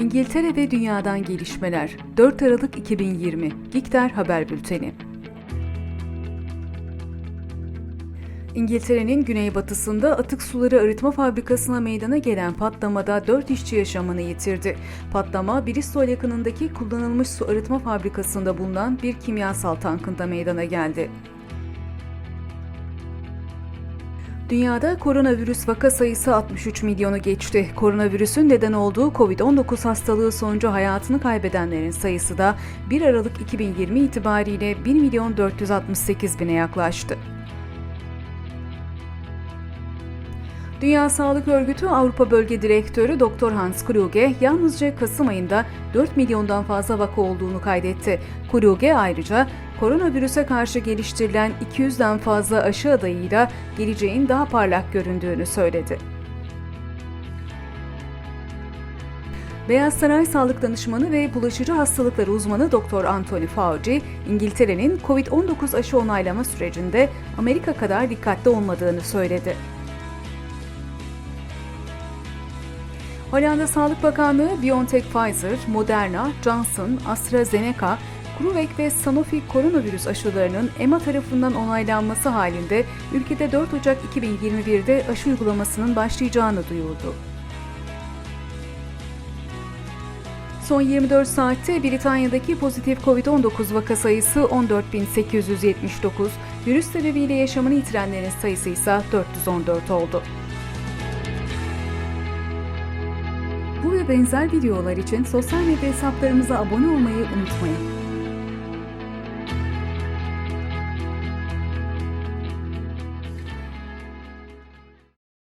İngiltere ve dünyadan gelişmeler 4 Aralık 2020 Gikter Haber Bülteni İngiltere'nin güneybatısında atık suları arıtma fabrikasına meydana gelen patlamada 4 işçi yaşamını yitirdi. Patlama Bristol yakınındaki kullanılmış su arıtma fabrikasında bulunan bir kimyasal tankında meydana geldi. Dünyada koronavirüs vaka sayısı 63 milyonu geçti. Koronavirüsün neden olduğu COVID-19 hastalığı sonucu hayatını kaybedenlerin sayısı da 1 Aralık 2020 itibariyle 1 milyon 468 bine yaklaştı. Dünya Sağlık Örgütü Avrupa Bölge Direktörü Dr. Hans Kluge yalnızca Kasım ayında 4 milyondan fazla vaka olduğunu kaydetti. Kluge ayrıca koronavirüse karşı geliştirilen 200'den fazla aşı adayıyla geleceğin daha parlak göründüğünü söyledi. Beyaz Saray Sağlık Danışmanı ve bulaşıcı hastalıkları uzmanı Dr. Anthony Fauci, İngiltere'nin COVID-19 aşı onaylama sürecinde Amerika kadar dikkatli olmadığını söyledi. Hollanda Sağlık Bakanlığı BioNTech Pfizer, Moderna, Johnson, AstraZeneca, CureVac ve Sanofi koronavirüs aşılarının EMA tarafından onaylanması halinde ülkede 4 Ocak 2021'de aşı uygulamasının başlayacağını duyurdu. Son 24 saatte Britanya'daki pozitif COVID-19 vaka sayısı 14.879, virüs sebebiyle yaşamını yitirenlerin sayısı ise 414 oldu. Bu ve benzer videolar için sosyal medya hesaplarımıza abone olmayı unutmayın.